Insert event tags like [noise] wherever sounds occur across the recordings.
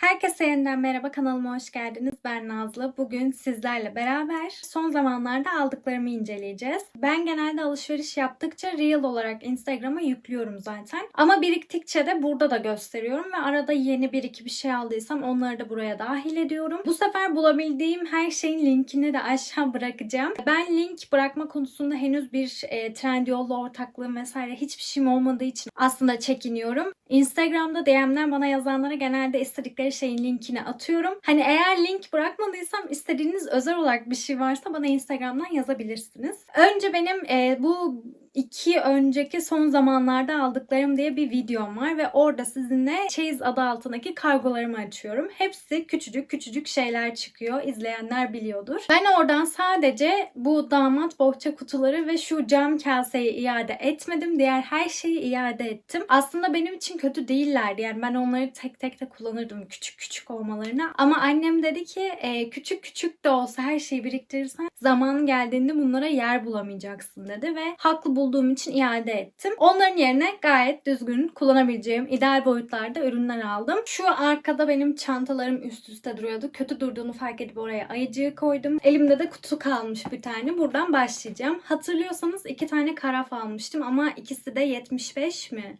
Herkese yeniden merhaba kanalıma hoş geldiniz. Ben Nazlı. Bugün sizlerle beraber son zamanlarda aldıklarımı inceleyeceğiz. Ben genelde alışveriş yaptıkça Reel olarak Instagram'a yüklüyorum zaten. Ama biriktikçe de burada da gösteriyorum ve arada yeni bir iki bir şey aldıysam onları da buraya dahil ediyorum. Bu sefer bulabildiğim her şeyin linkini de [laughs] aşağı bırakacağım. Ben link bırakma konusunda henüz bir e, Trendyol'la ortaklığım vesaire hiçbir şeyim olmadığı için aslında çekiniyorum. Instagram'da DM'den bana yazanlara genelde istedikleri şeyin linkini atıyorum. Hani eğer link bırakmadıysam istediğiniz özel olarak bir şey varsa bana Instagram'dan yazabilirsiniz. Önce benim e, bu iki önceki son zamanlarda aldıklarım diye bir videom var ve orada sizinle Chase adı altındaki kargolarımı açıyorum. Hepsi küçücük küçücük şeyler çıkıyor. İzleyenler biliyordur. Ben oradan sadece bu damat bohça kutuları ve şu cam kaseyi iade etmedim. Diğer her şeyi iade ettim. Aslında benim için kötü değillerdi. Yani ben onları tek tek de kullanırdım küçük küçük olmalarına. Ama annem dedi ki e, küçük küçük de olsa her şeyi biriktirirsen zamanı geldiğinde bunlara yer bulamayacaksın dedi ve haklı bulduğum için iade ettim. Onların yerine gayet düzgün kullanabileceğim ideal boyutlarda ürünler aldım. Şu arkada benim çantalarım üst üste duruyordu. Kötü durduğunu fark edip oraya ayıcığı koydum. Elimde de kutu kalmış bir tane. Buradan başlayacağım. Hatırlıyorsanız iki tane karaf almıştım ama ikisi de 75 mi?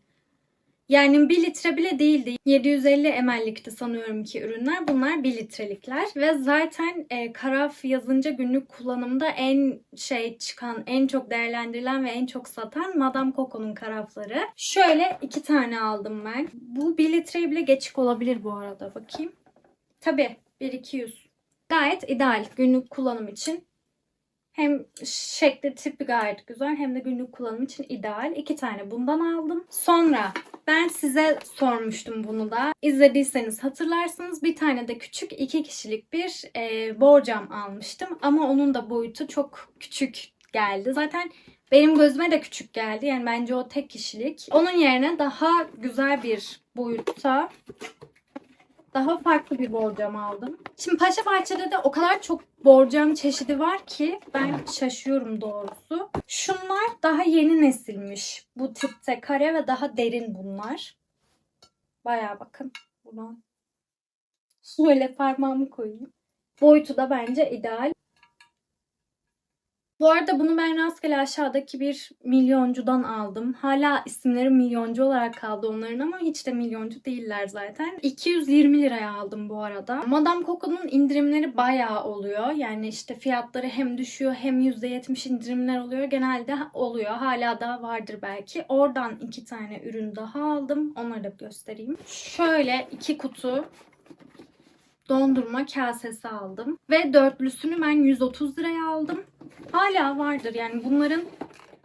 Yani 1 litre bile değildi. 750 ml'likti sanıyorum ki ürünler. Bunlar 1 litrelikler. Ve zaten e, karaf yazınca günlük kullanımda en şey çıkan, en çok değerlendirilen ve en çok satan Madame Coco'nun karafları. Şöyle iki tane aldım ben. Bu 1 litreye bile geçik olabilir bu arada. Bakayım. Tabii 1-200. Gayet ideal günlük kullanım için. Hem şekli tipi gayet güzel hem de günlük kullanım için ideal. İki tane bundan aldım. Sonra ben size sormuştum bunu da. İzlediyseniz hatırlarsınız. Bir tane de küçük iki kişilik bir e, borcam almıştım. Ama onun da boyutu çok küçük geldi. Zaten benim gözüme de küçük geldi. Yani bence o tek kişilik. Onun yerine daha güzel bir boyutta daha farklı bir borcam aldım. Şimdi Paşa Bahçe'de de o kadar çok borcam çeşidi var ki ben şaşıyorum doğrusu. Şunlar daha yeni nesilmiş. Bu tipte kare ve daha derin bunlar. Baya bakın. Buna [laughs] şöyle parmağımı koyayım. Boyutu da bence ideal. Bu arada bunu ben rastgele aşağıdaki bir milyoncudan aldım. Hala isimleri milyoncu olarak kaldı onların ama hiç de milyoncu değiller zaten. 220 liraya aldım bu arada. Madame Coco'nun indirimleri bayağı oluyor. Yani işte fiyatları hem düşüyor hem %70 indirimler oluyor. Genelde oluyor. Hala daha vardır belki. Oradan iki tane ürün daha aldım. Onları da göstereyim. Şöyle iki kutu dondurma kasesi aldım. Ve dörtlüsünü ben 130 liraya aldım. Hala vardır yani bunların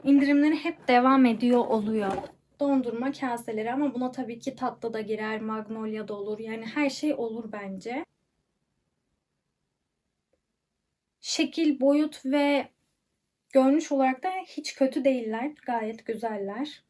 indirimleri hep devam ediyor oluyor. Dondurma kaseleri ama buna tabii ki tatlı da girer, magnolia da olur. Yani her şey olur bence. Şekil, boyut ve görünüş olarak da hiç kötü değiller. Gayet güzeller.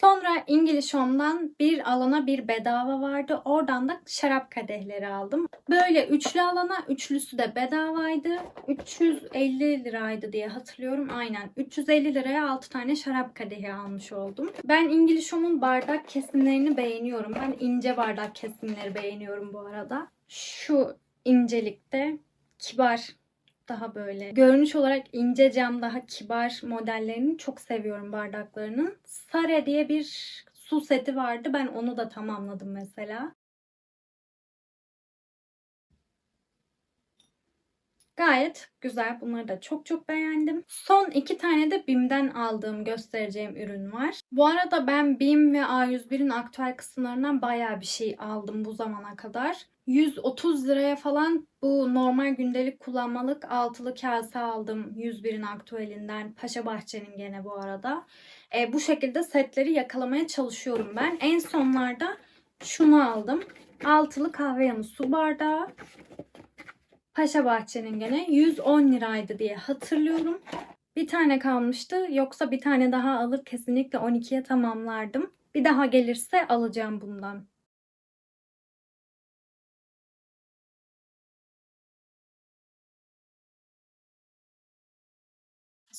Sonra İngiliz Home'dan bir alana bir bedava vardı. Oradan da şarap kadehleri aldım. Böyle üçlü alana üçlüsü de bedavaydı. 350 liraydı diye hatırlıyorum. Aynen 350 liraya 6 tane şarap kadehi almış oldum. Ben İngiliz Home'un bardak kesimlerini beğeniyorum. Ben ince bardak kesimleri beğeniyorum bu arada. Şu incelikte kibar daha böyle görünüş olarak ince cam daha kibar modellerini çok seviyorum bardaklarının. Sare diye bir su seti vardı. Ben onu da tamamladım mesela. Gayet güzel. Bunları da çok çok beğendim. Son iki tane de BİM'den aldığım göstereceğim ürün var. Bu arada ben BİM ve A101'in aktüel kısımlarından baya bir şey aldım bu zamana kadar. 130 liraya falan bu normal gündelik kullanmalık altılı kase aldım 101'in aktüelinden. Paşa Bahçe'nin gene bu arada. E, bu şekilde setleri yakalamaya çalışıyorum ben. En sonlarda şunu aldım. Altılı kahve yanı su bardağı. Paşa Bahçe'nin gene 110 liraydı diye hatırlıyorum. Bir tane kalmıştı. Yoksa bir tane daha alır kesinlikle 12'ye tamamlardım. Bir daha gelirse alacağım bundan.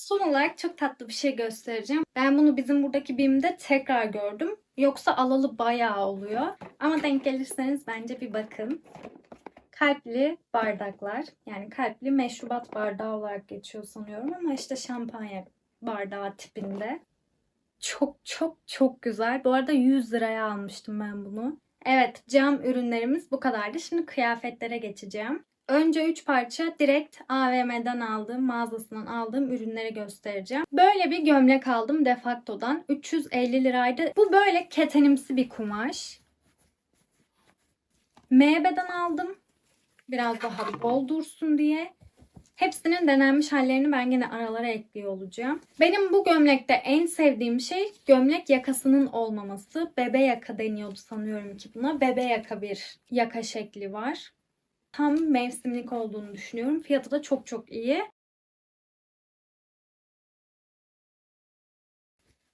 Son olarak çok tatlı bir şey göstereceğim. Ben bunu bizim buradaki BİM'de tekrar gördüm. Yoksa alalı bayağı oluyor. Ama denk gelirseniz bence bir bakın. Kalpli bardaklar. Yani kalpli meşrubat bardağı olarak geçiyor sanıyorum ama işte şampanya bardağı tipinde. Çok çok çok güzel. Bu arada 100 liraya almıştım ben bunu. Evet cam ürünlerimiz bu kadardı. Şimdi kıyafetlere geçeceğim. Önce 3 parça direkt AVM'den aldığım, mağazasından aldığım ürünleri göstereceğim. Böyle bir gömlek aldım Defacto'dan. 350 liraydı. Bu böyle ketenimsi bir kumaş. MB'den aldım. Biraz daha bol dursun diye. Hepsinin denenmiş hallerini ben yine aralara ekliyor olacağım. Benim bu gömlekte en sevdiğim şey gömlek yakasının olmaması. Bebe yaka deniyordu sanıyorum ki buna. Bebe yaka bir yaka şekli var. Tam mevsimlik olduğunu düşünüyorum. Fiyatı da çok çok iyi.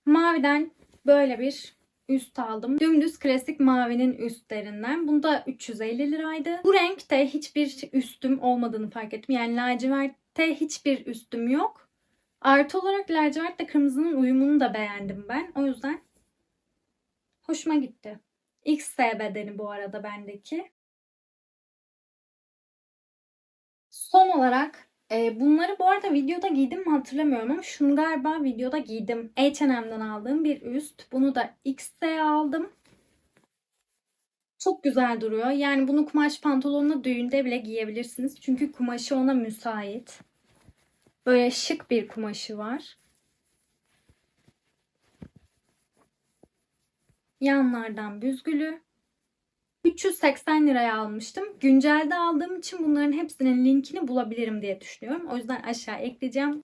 Maviden böyle bir üst aldım. Dümdüz klasik mavinin üstlerinden. Bunda 350 liraydı. Bu renkte hiçbir üstüm olmadığını fark ettim. Yani lacivertte hiçbir üstüm yok. Artı olarak lacivertle kırmızının uyumunu da beğendim ben. O yüzden hoşuma gitti. XS bedeni bu arada bendeki. Son olarak e, bunları bu arada videoda giydim mi hatırlamıyorum ama şunu galiba videoda giydim. H&M'den aldığım bir üst. Bunu da XS aldım. Çok güzel duruyor. Yani bunu kumaş pantolonla düğünde bile giyebilirsiniz. Çünkü kumaşı ona müsait. Böyle şık bir kumaşı var. Yanlardan büzgülü. 380 liraya almıştım. Güncelde aldığım için bunların hepsinin linkini bulabilirim diye düşünüyorum. O yüzden aşağı ekleyeceğim.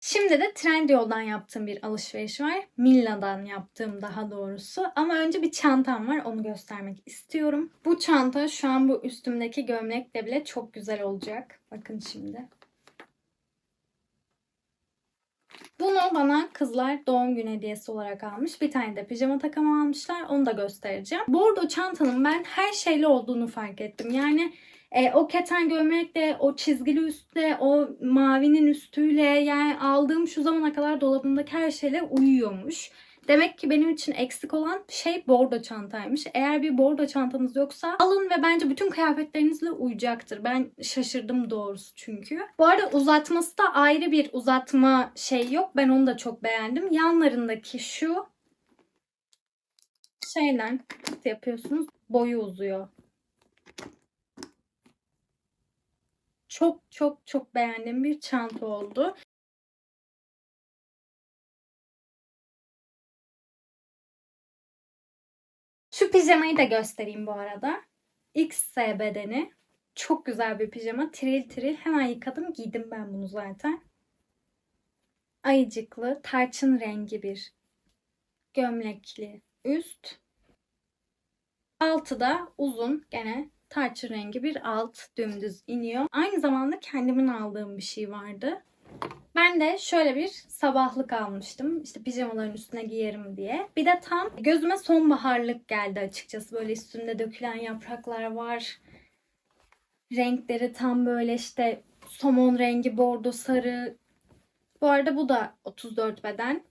Şimdi de Trendyol'dan yaptığım bir alışveriş var. Milla'dan yaptığım daha doğrusu. Ama önce bir çantam var. Onu göstermek istiyorum. Bu çanta şu an bu üstümdeki gömlekle bile çok güzel olacak. Bakın şimdi. Bunu bana kızlar doğum günü hediyesi olarak almış. Bir tane de pijama takımı almışlar. Onu da göstereceğim. Bordo çantanın ben her şeyli olduğunu fark ettim. Yani e, o keten gömlekle, o çizgili üstle, o mavinin üstüyle yani aldığım şu zamana kadar dolabımdaki her şeyle uyuyormuş. Demek ki benim için eksik olan şey bordo çantaymış. Eğer bir bordo çantanız yoksa alın ve bence bütün kıyafetlerinizle uyacaktır. Ben şaşırdım doğrusu çünkü. Bu arada uzatması da ayrı bir uzatma şey yok. Ben onu da çok beğendim. Yanlarındaki şu şeyden yapıyorsunuz. Boyu uzuyor. Çok çok çok beğendiğim bir çanta oldu. Şu pijamayı da göstereyim bu arada. XS bedeni. Çok güzel bir pijama. Tril tril. Hemen yıkadım. Giydim ben bunu zaten. Ayıcıklı, tarçın rengi bir gömlekli üst. Altı da uzun gene tarçın rengi bir alt dümdüz iniyor. Aynı zamanda kendimin aldığım bir şey vardı. Ben de şöyle bir sabahlık almıştım. İşte pijamaların üstüne giyerim diye. Bir de tam gözüme sonbaharlık geldi açıkçası. Böyle üstünde dökülen yapraklar var. Renkleri tam böyle işte somon rengi, bordo, sarı. Bu arada bu da 34 beden.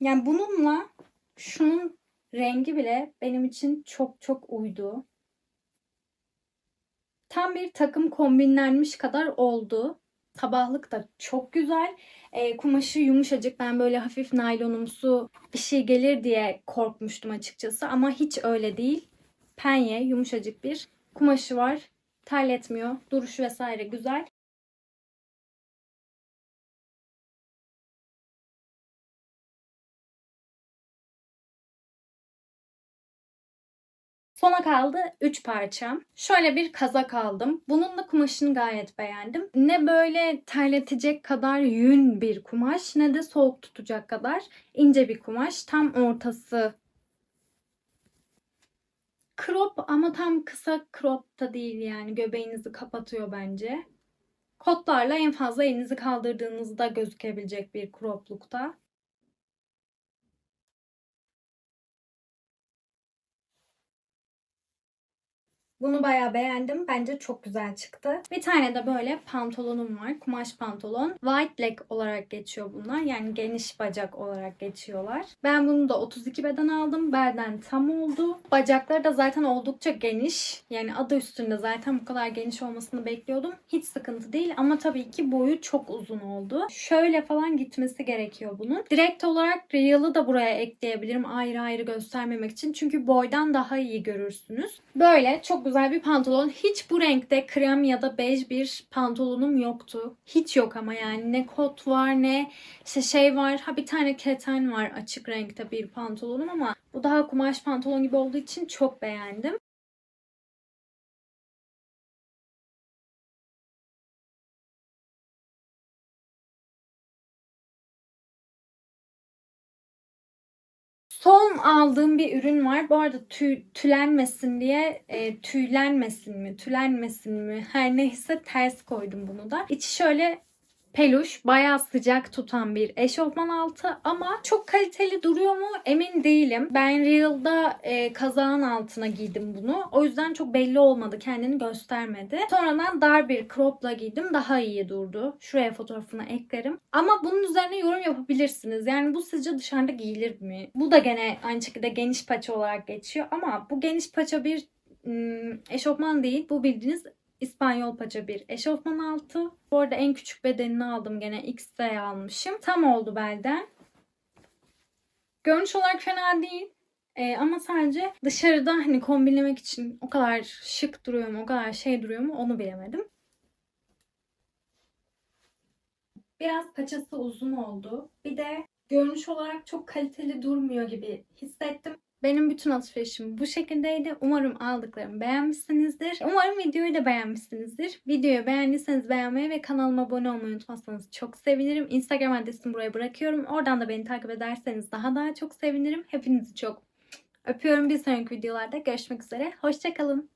Yani bununla şunun rengi bile benim için çok çok uydu. Tam bir takım kombinlenmiş kadar oldu. Sabahlık da çok güzel. E, kumaşı yumuşacık. Ben böyle hafif naylonumsu bir şey gelir diye korkmuştum açıkçası. Ama hiç öyle değil. Penye, yumuşacık bir kumaşı var. Terletmiyor. Duruşu vesaire güzel. Sona kaldı 3 parçam. Şöyle bir kazak aldım. Bunun da kumaşını gayet beğendim. Ne böyle terletecek kadar yün bir kumaş ne de soğuk tutacak kadar ince bir kumaş. Tam ortası crop ama tam kısa crop da değil yani göbeğinizi kapatıyor bence. Kotlarla en fazla elinizi kaldırdığınızda gözükebilecek bir croplukta. Bunu bayağı beğendim. Bence çok güzel çıktı. Bir tane de böyle pantolonum var. Kumaş pantolon. Wide leg olarak geçiyor bunlar. Yani geniş bacak olarak geçiyorlar. Ben bunu da 32 beden aldım. Belden tam oldu. Bacakları da zaten oldukça geniş. Yani adı üstünde zaten bu kadar geniş olmasını bekliyordum. Hiç sıkıntı değil ama tabii ki boyu çok uzun oldu. Şöyle falan gitmesi gerekiyor bunun. Direkt olarak Real'ı da buraya ekleyebilirim ayrı ayrı göstermemek için. Çünkü boydan daha iyi görürsünüz. Böyle çok güzel bir pantolon. Hiç bu renkte krem ya da bej bir pantolonum yoktu. Hiç yok ama yani ne kot var ne işte şey var. Ha bir tane keten var açık renkte bir pantolonum ama bu daha kumaş pantolon gibi olduğu için çok beğendim. Son aldığım bir ürün var. Bu arada tüy, tülenmesin diye e, tüylenmesin mi, tülenmesin mi her neyse ters koydum bunu da. İçi şöyle peluş, bayağı sıcak tutan bir eşofman altı ama çok kaliteli duruyor mu emin değilim. Ben Real'da e, kazağın altına giydim bunu. O yüzden çok belli olmadı, kendini göstermedi. Sonradan dar bir crop'la giydim. Daha iyi durdu. Şuraya fotoğrafını eklerim. Ama bunun üzerine yorum yapabilirsiniz. Yani bu sizce dışarıda giyilir mi? Bu da gene aynı şekilde geniş paça olarak geçiyor ama bu geniş paça bir ım, eşofman değil. Bu bildiğiniz İspanyol paça bir eşofman altı. Bu arada en küçük bedenini aldım gene XS almışım. Tam oldu belden. Görünüş olarak fena değil. Ee, ama sadece dışarıda hani kombinlemek için o kadar şık duruyor mu, o kadar şey duruyor mu onu bilemedim. Biraz paçası uzun oldu. Bir de görünüş olarak çok kaliteli durmuyor gibi hissettim. Benim bütün alışverişim bu şekildeydi. Umarım aldıklarımı beğenmişsinizdir. Umarım videoyu da beğenmişsinizdir. Videoyu beğendiyseniz beğenmeyi ve kanalıma abone olmayı unutmazsanız çok sevinirim. Instagram adresimi buraya bırakıyorum. Oradan da beni takip ederseniz daha daha çok sevinirim. Hepinizi çok öpüyorum. Bir sonraki videolarda görüşmek üzere. Hoşçakalın.